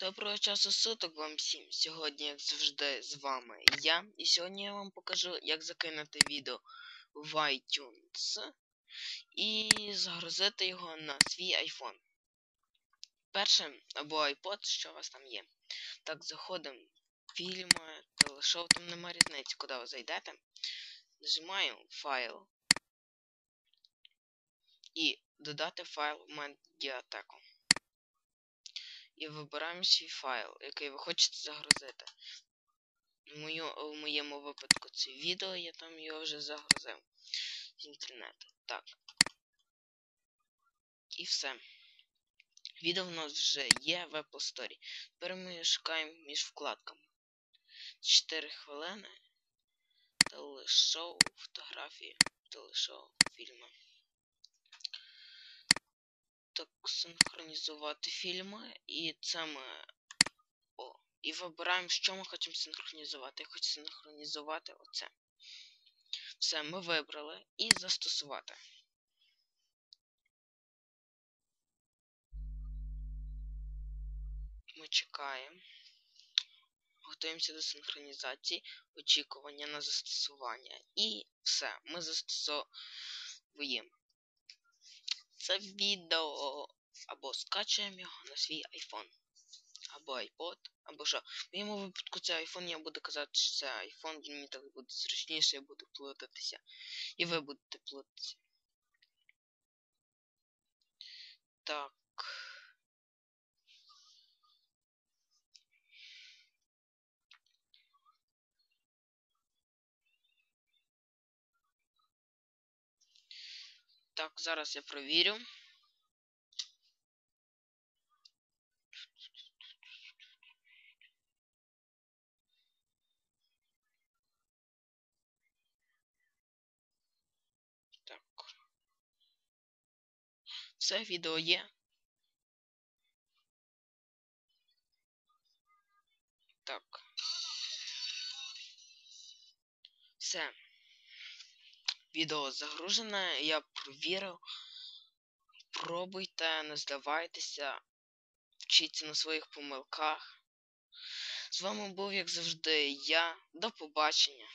Доброго часу суток вам всім. Сьогодні, як завжди, з вами я. І сьогодні я вам покажу, як закинути відео в iTunes і загрузити його на свій iPhone. Перше, або iPod, що у вас там є. Так, заходимо в фільми, телешоу, там нема різниці, куди ви зайдете. Нажимаємо файл. І додати файл в медіатеку і вибираємо свій файл, який ви хочете загрузити. В, мою, в моєму випадку це відео, я там його вже загрузив з інтернету. Так. І все. Відео в нас вже є в Apple Store. Тепер ми шукаємо між вкладками. 4 хвилини. Телешоу, фотографії, телешоу, фільми так синхронізувати фільми. І це ми. О, і вибираємо, що ми хочемо синхронізувати. Я хочу синхронізувати оце. Все, ми вибрали і застосувати. Ми чекаємо. Готуємося до синхронізації, очікування на застосування. І все, ми застосовуємо це відео або скачуємо його на свій iPhone, або iPod, або що. В моєму випадку це iPhone, я буду казати, що це iPhone, мені так буде зручніше, я буду плутатися. І ви будете плутатися. Так. Так, зараз я провірю. Так. Все відео є. Так. Все. Відео загружене, я провірив. Пробуйте, не здавайтеся, вчіться на своїх помилках. З вами був, як завжди, я. До побачення.